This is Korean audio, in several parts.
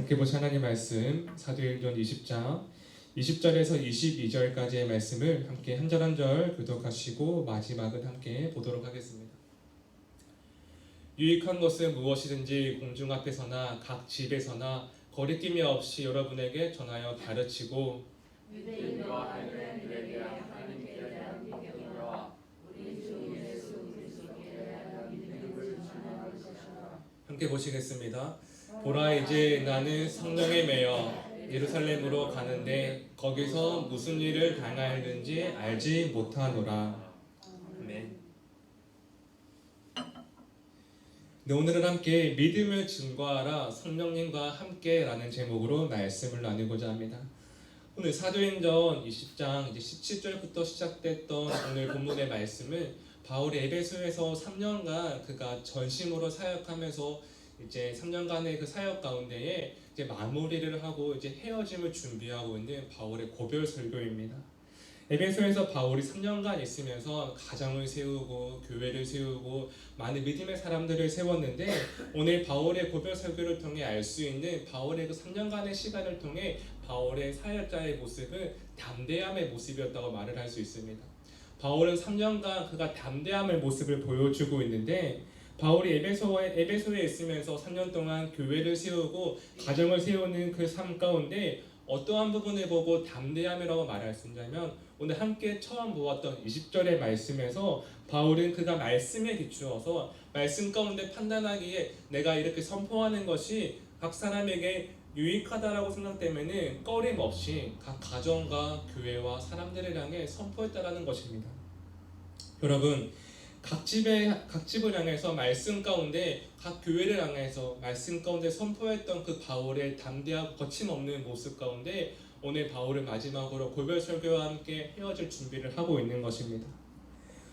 함께 보신 하나님 말씀 사도행전 20장 20절에서 22절까지의 말씀을 함께 한 절 한 절 교독하시고 마지막은 함께 보도록 하겠습니다. 유익한 것은 무엇이든지 공중 앞에서나 각 집에서나 거리낌이 없이 여러분에게 전하여 가르치고 유대인과 헬레인들에게 하나님께 대한 믿음과 우리 주 예수 그리스도께 대한 믿음을 전하는 것이라. 함께 보시겠습니다. 보라 이제 나는 성령에 매여 예루살렘으로 가는데 거기서 무슨 일을 당하였는지 알지 못하노라. 네, 오늘은 함께 믿음을 증거하라 성령님과 함께라는 제목으로 말씀을 나누고자 합니다. 오늘 사도행전 20장 이제 17절부터 시작됐던 오늘 본문의 말씀은 바울이 에베소에서 3년간 그가 전심으로 사역하면서 이제 3년간의 그 사역 가운데에 이제 마무리를 하고 이제 헤어짐을 준비하고 있는 바울의 고별 설교입니다. 에베소에서 바울이 3년간 있으면서 가정을 세우고 교회를 세우고 많은 믿음의 사람들을 세웠는데 오늘 바울의 고별 설교를 통해 알 수 있는 바울의 그 3년간의 시간을 통해 바울의 사역자의 모습은 담대함의 모습이었다고 말을 할 수 있습니다. 바울은 3년간 그가 담대함의 모습을 보여주고 있는데 바울이 에베소에, 에베소에 있으면서 3년 동안 교회를 세우고 가정을 세우는 그 삶 가운데 어떠한 부분을 보고 담대함이라고 말할 수 있냐면 오늘 함께 처음 보았던 20절의 말씀에서 바울은 그가 말씀에 비추어서 말씀 가운데 판단하기에 내가 이렇게 선포하는 것이 각 사람에게 유익하다라고 생각되면은 꺼림없이 각 가정과 교회와 사람들을 향해 선포했다라는 것입니다. 여러분 각 집에 각 집을 향해서 말씀 가운데 각 교회를 향해서 말씀 가운데 선포했던 그 바울의 담대하고 거침없는 모습 가운데 오늘 바울을 마지막으로 고별 설교와 함께 헤어질 준비를 하고 있는 것입니다.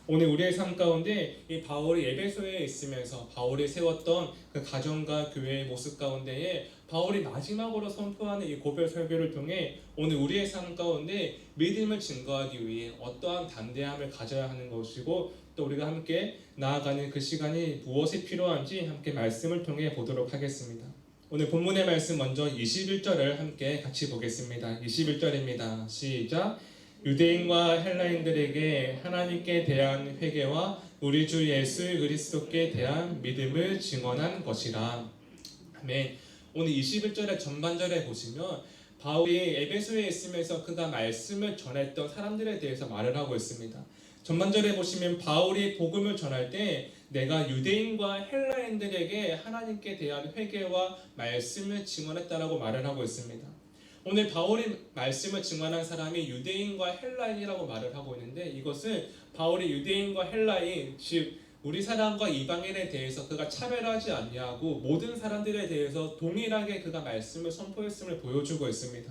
오늘 우리의 삶 가운데 이 바울이 에베소에 있으면서 바울이 세웠던 그 가정과 교회의 모습 가운데에 바울이 마지막으로 선포하는 이 고별 설교를 통해 오늘 우리의 삶 가운데 믿음을 증거하기 위해 어떠한 담대함을 가져야 하는 것이고 또 우리가 함께 나아가는 그 시간이 무엇이 필요한지 함께 말씀을 통해 보도록 하겠습니다. 오늘 본문의 말씀 먼저 21절을 함께 같이 보겠습니다. 21절입니다. 시작. 유대인과 헬라인들에게 하나님께 대한 회개와 우리 주 예수 그리스도께 대한 믿음을 증언한 것이라. 아멘. 오늘 21절의 전반절에 보시면 바울이 에베소에 있으면서 그가 말씀을 전했던 사람들에 대해서 말을 하고 있습니다. 전반절에 보시면 바울이 복음을 전할 때 내가 유대인과 헬라인들에게 하나님께 대한 회개와 말씀을 증언했다라고 말을 하고 있습니다. 오늘 바울이 말씀을 증언한 사람이 유대인과 헬라인이라고 말을 하고 있는데 이것은 바울이 유대인과 헬라인 즉 우리 사람과 이방인에 대해서 그가 차별하지 않냐고 모든 사람들에 대해서 동일하게 그가 말씀을 선포했음을 보여주고 있습니다.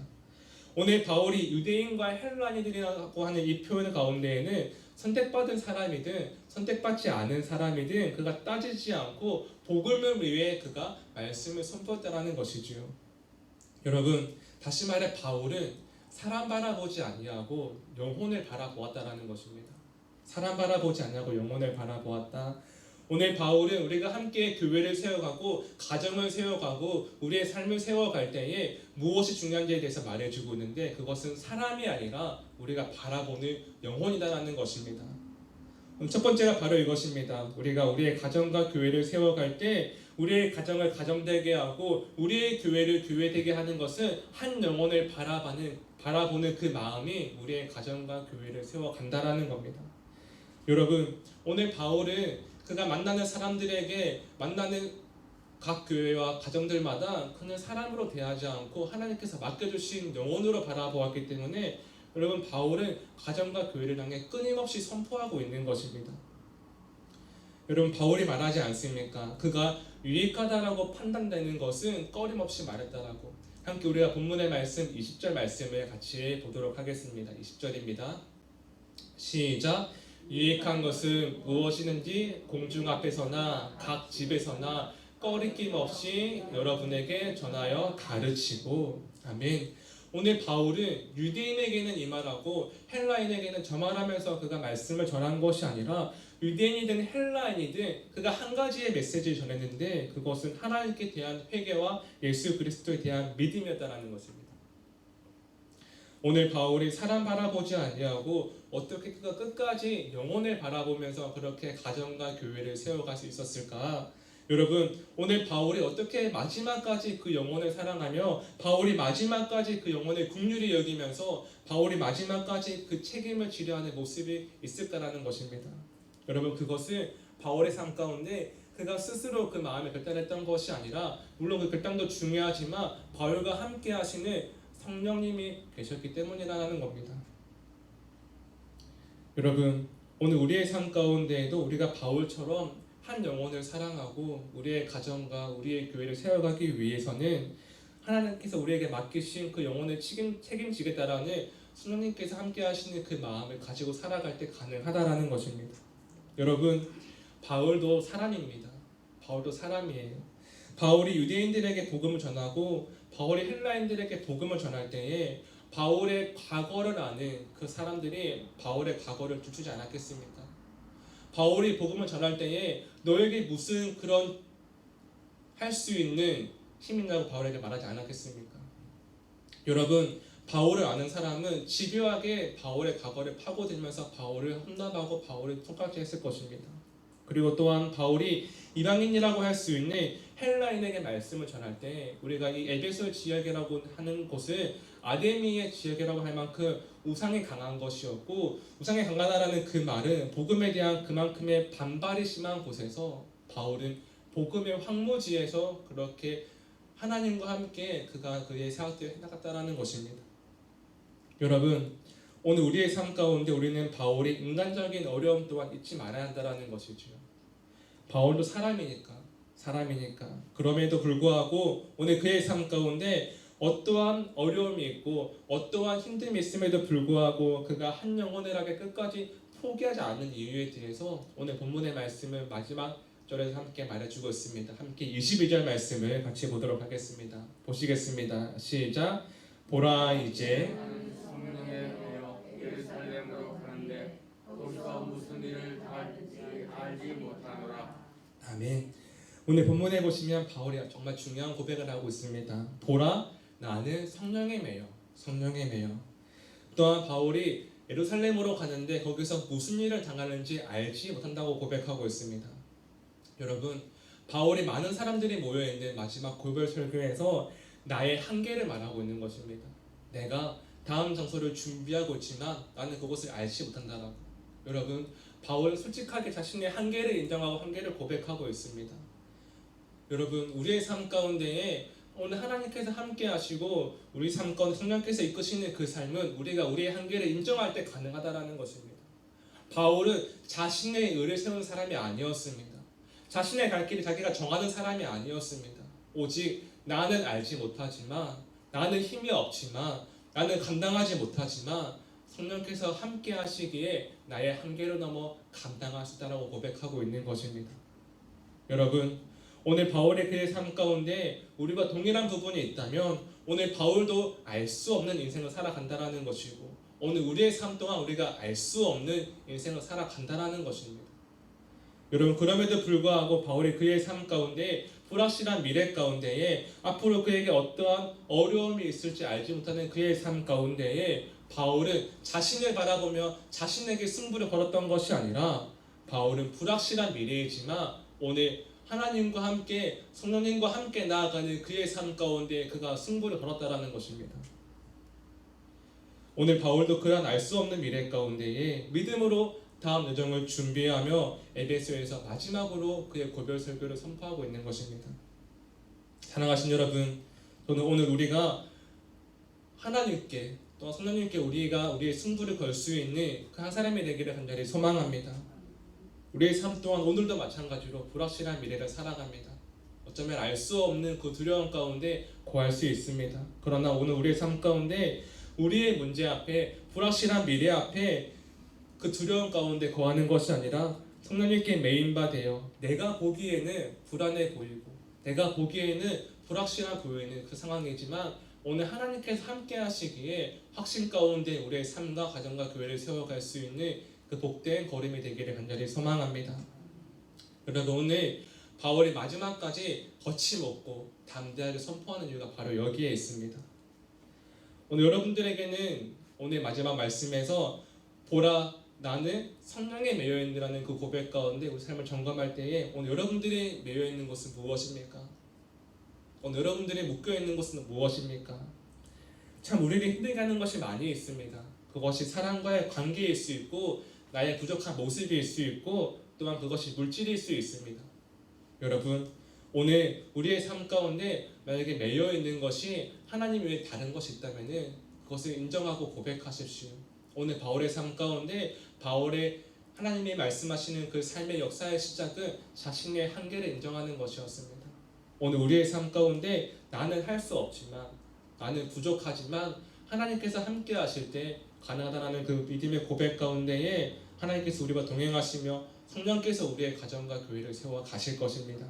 오늘 바울이 유대인과 헬라인들이라고 하는 이 표현 가운데에는 선택받은 사람이든 선택받지 않은 사람이든 그가 따지지 않고 복음을 위해 그가 말씀을 선포했다라는 것이지요. 여러분 다시 말해 바울은 사람 바라보지 아니하고 영혼을 바라보았다라는 것입니다. 사람 바라보지 않냐고 영혼을 바라보았다. 오늘 바울은 우리가 함께 교회를 세워가고 가정을 세워가고 우리의 삶을 세워갈 때에 무엇이 중요한지에 대해서 말해주고 있는데 그것은 사람이 아니라 우리가 바라보는 영혼이다라는 것입니다. 첫 번째가 바로 이것입니다. 우리가 우리의 가정과 교회를 세워갈 때 우리의 가정을 가정되게 하고 우리의 교회를 교회되게 하는 것은 한 영혼을 바라보는 바라보는 그 마음이 우리의 가정과 교회를 세워간다라는 겁니다. 여러분 오늘 바울은 그가 만나는 사람들에게 만나는 각 교회와 가정들마다 그는 사람으로 대하지 않고 하나님께서 맡겨주신 영혼으로 바라보았기 때문에 여러분 바울은 가정과 교회를 향해 끊임없이 선포하고 있는 것입니다. 여러분 바울이 말하지 않습니까? 그가 유익하다라고 판단되는 것은 꺼림없이 말했다라고. 함께 우리가 본문의 말씀 20절 말씀을 같이 보도록 하겠습니다. 20절입니다. 시작. 유익한 것은 무엇이든지 공중 앞에서나 각 집에서나 꺼리낌 없이 여러분에게 전하여 가르치고 아멘. 오늘 바울은 유대인에게는 이 말하고 헬라인에게는 저 말하면서 그가 말씀을 전한 것이 아니라 유대인이든 헬라인이든 그가 한 가지의 메시지를 전했는데 그것은 하나님께 대한 회개와 예수 그리스도에 대한 믿음이었다는 것입니다. 오늘 바울이 사람 바라보지 아니하고 어떻게 그가 끝까지 영혼을 바라보면서 그렇게 가정과 교회를 세워갈 수 있었을까? 여러분 오늘 바울이 어떻게 마지막까지 그 영혼을 사랑하며 바울이 마지막까지 그 영혼을 국률이 여기면서 바울이 마지막까지 그 책임을 지려하는 모습이 있을까라는 것입니다. 여러분 그것은 바울의 삶 가운데 그가 스스로 그 마음을 결단했던 것이 아니라 물론 그 결단도 중요하지만 바울과 함께 하시는 성령님이 계셨기 때문이라는 겁니다. 여러분 오늘 우리의 삶 가운데에도 우리가 바울처럼 한 영혼을 사랑하고 우리의 가정과 우리의 교회를 세워가기 위해서는 하나님께서 우리에게 맡기신 그 영혼을 책임, 책임지겠다라는 성령님께서 함께 하시는 그 마음을 가지고 살아갈 때 가능하다라는 것입니다. 여러분 바울도 사람입니다. 바울도 사람이에요. 바울이 유대인들에게 복음을 전하고 바울이 헬라인들에게 복음을 전할 때에 바울의 과거를 아는 그 사람들이 바울의 과거를 들추지 않았겠습니까? 바울이 복음을 전할 때에 너에게 무슨 그런 할 수 있는 힘이 있냐고 바울에게 말하지 않았겠습니까? 여러분 바울을 아는 사람은 집요하게 바울의 과거를 파고들면서 바울을 혼납하고 바울을 손깍지했을 것입니다. 그리고 또한 바울이 이방인이라고 할 수 있는 헬라인에게 말씀을 전할 때 우리가 이 에베소 지역이라고 하는 곳은 아데미의 지역이라고 할 만큼 우상이 강한 것이었고 우상이 강하다라는 그 말은 복음에 대한 그만큼의 반발이 심한 곳에서 바울은 복음의 황무지에서 그렇게 하나님과 함께 그가 그의 사역들을 해나갔다라는 것입니다. 여러분 오늘 우리의 삶 가운데 우리는 바울의 인간적인 어려움 또한 잊지 말아야 한다라는 것이죠. 바울도 사람이니까 사람이니까 그럼에도 불구하고 오늘 그의 삶 가운데 어떠한 어려움이 있고 어떠한 힘듦이 있음에도 불구하고 그가 한 영혼을하게 끝까지 포기하지 않는 이유에 대해서 오늘 본문의 말씀을 마지막 절에서 함께 말해주고 있습니다. 함께 22절 말씀을 같이 보도록 하겠습니다. 보시겠습니다. 시작. 보라 이제 성령에 되어 예루살렘으로 가는데 거기서 무슨 일을 당할지 알지 못하노라. 아멘. 오늘 본문에 보시면 바울이 정말 중요한 고백을 하고 있습니다. 보라, 나는 성령에 매여, 성령에 매여. 또한 바울이 예루살렘으로 가는데 거기서 무슨 일을 당하는지 알지 못한다고 고백하고 있습니다. 여러분, 바울이 많은 사람들이 모여 있는 마지막 고별 설교에서 나의 한계를 말하고 있는 것입니다. 내가 다음 장소를 준비하고 있지만 나는 그것을 알지 못한다라고. 여러분, 바울은 솔직하게 자신의 한계를 인정하고 한계를 고백하고 있습니다. 여러분, 우리의 삶 가운데에 오늘 하나님께서 함께 하시고 우리 삶 가운데 성령께서 이끄시는 그 삶은 우리가 우리의 한계를 인정할 때 가능하다라는 것입니다. 바울은 자신의 의를 세우는 사람이 아니었습니다. 자신의 갈 길을 자기가 정하는 사람이 아니었습니다. 오직 나는 알지 못하지만 나는 힘이 없지만 나는 감당하지 못하지만 성령께서 함께 하시기에 나의 한계를 넘어 있다라고 고백하고 있는 것입니다. 여러분, 오늘 바울의 그의 삶 가운데 우리가 동일한 부분이 있다면 오늘 바울도 알 수 없는 인생을 살아간다라는 것이고 오늘 우리의 삶 동안 우리가 알 수 없는 인생을 살아간다라는 것입니다. 여러분 그럼에도 불구하고 바울이 그의 삶 가운데 불확실한 미래 가운데에 앞으로 그에게 어떠한 어려움이 있을지 알지 못하는 그의 삶 가운데에 바울은 자신을 바라보며 자신에게 승부를 걸었던 것이 아니라 바울은 불확실한 미래이지만 오늘 하나님과 함께 성령님과 함께 나아가는 그의 삶 가운데 그가 승부를 걸었다라는 것입니다. 오늘 바울도 그러한 알 수 없는 미래 가운데에 믿음으로 다음 여정을 준비하며 에베소에서 마지막으로 그의 고별 설교를 선포하고 있는 것입니다. 사랑하신 여러분, 저는 오늘 우리가 하나님께 또 성령님께 우리가 우리의 승부를 걸 수 있는 그 한 사람이 되기를 간절히 소망합니다. 우리의 삶 또한 오늘도 마찬가지로 불확실한 미래를 살아갑니다. 어쩌면 알 수 없는 그 두려움 가운데 고할 수 있습니다. 그러나 오늘 우리의 삶 가운데 우리의 문제 앞에 불확실한 미래 앞에 그 두려움 가운데 거하는 것이 아니라 성령님께 메인바 되어 내가 보기에는 불안해 보이고 내가 보기에는 불확실한 보이는 그 상황이지만 오늘 하나님께서 함께 하시기에 확신 가운데 우리의 삶과 가정과 교회를 세워갈 수 있는 그 복된 걸음이 되기를 간절히 소망합니다. 그래도 오늘 바울이 마지막까지 거침없고 담대하게 선포하는 이유가 바로 여기에 있습니다. 오늘 여러분들에게는 오늘 마지막 말씀에서 보라 나는 성령에 매여 있느라는 그 고백 가운데 우리 삶을 점검할 때에 오늘 여러분들이 매여 있는 것은 무엇입니까? 오늘 여러분들이 묶여 있는 것은 무엇입니까? 참 우리를 힘들게 하는 것이 많이 있습니다. 그것이 사람과의 관계일 수 있고 나의 부족한 모습일 수 있고 또한 그것이 물질일 수 있습니다. 여러분 오늘 우리의 삶 가운데 만약에 매여 있는 것이 하나님 외에 다른 것이 있다면은 그것을 인정하고 고백하십시오. 오늘 바울의 삶 가운데 바울의 하나님이 말씀하시는 그 삶의 역사의 시작은 자신의 한계를 인정하는 것이었습니다. 오늘 우리의 삶 가운데 나는 할 수 없지만 나는 부족하지만 하나님께서 함께 하실 때 가능하다라는 그 믿음의 고백 가운데에 하나님께서 우리와 동행하시며 성령께서 우리의 가정과 교회를 세워 가실 것입니다.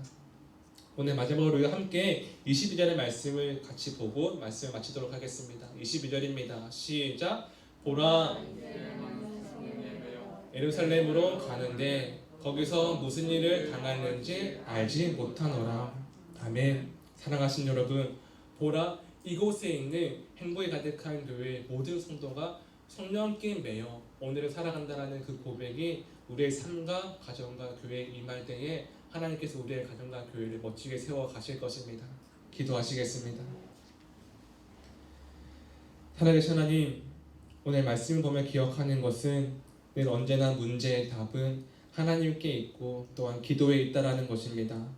오늘 마지막으로 함께 22절의 말씀을 같이 보고 말씀을 마치도록 하겠습니다. 22절입니다. 시작. 보라 예루살렘으로 가는데 거기서 무슨 일을 당하는지 알지 못하노라. 아멘. 사랑하신 여러분, 보라 이곳에 있는 행복이 가득한 교회 모든 성도가 성령께 매여 오늘을 살아간다라는 그 고백이 우리의 삶과 가정과 교회에 임할 때에 하나님께서 우리의 가정과 교회를 멋지게 세워 가실 것입니다. 기도하시겠습니다. 살아계신 하나님, 오늘 말씀을 보며 기억하는 것은 늘 언제나 문제의 답은 하나님께 있고 또한 기도에 있다라는 것입니다.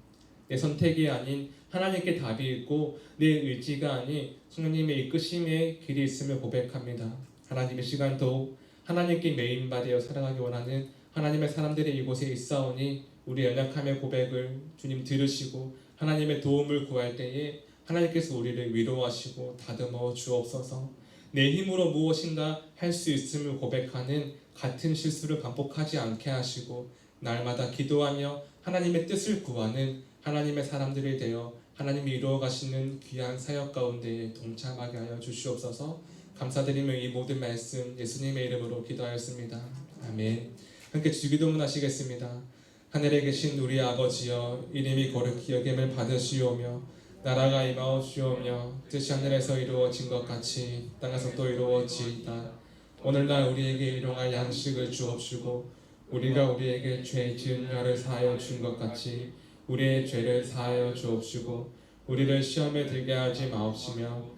내 선택이 아닌 하나님께 답이 있고 내 의지가 아닌 성령님의 이끄심의 길이 있음을 고백합니다. 하나님의 시간 더욱 하나님께 메인바되어 살아가기 원하는 하나님의 사람들이 이곳에 있사오니 우리 연약함의 고백을 주님 들으시고 하나님의 도움을 구할 때에 하나님께서 우리를 위로하시고 다듬어 주옵소서. 내 힘으로 무엇인가 할 수 있음을 고백하는 같은 실수를 반복하지 않게 하시고 날마다 기도하며 하나님의 뜻을 구하는 하나님의 사람들이 되어 하나님이 이루어 가시는 귀한 사역 가운데 동참하게 하여 주시옵소서. 감사드리며 이 모든 말씀 예수님의 이름으로 기도하였습니다. 아멘. 함께 주기도문 하시겠습니다. 하늘에 계신 우리 아버지여 이름이 거룩히 여김을 받으시오며 나라가 임하옵시오며 뜻이 하늘에서 이루어진 것 같이 땅에서 또 이루어지이다. 오늘날 우리에게 일용할 양식을 주옵시고 우리가 우리에게 죄 지은 자를 사하여 준 것 같이 우리의 죄를 사하여 주옵시고 우리를 시험에 들게 하지 마옵시며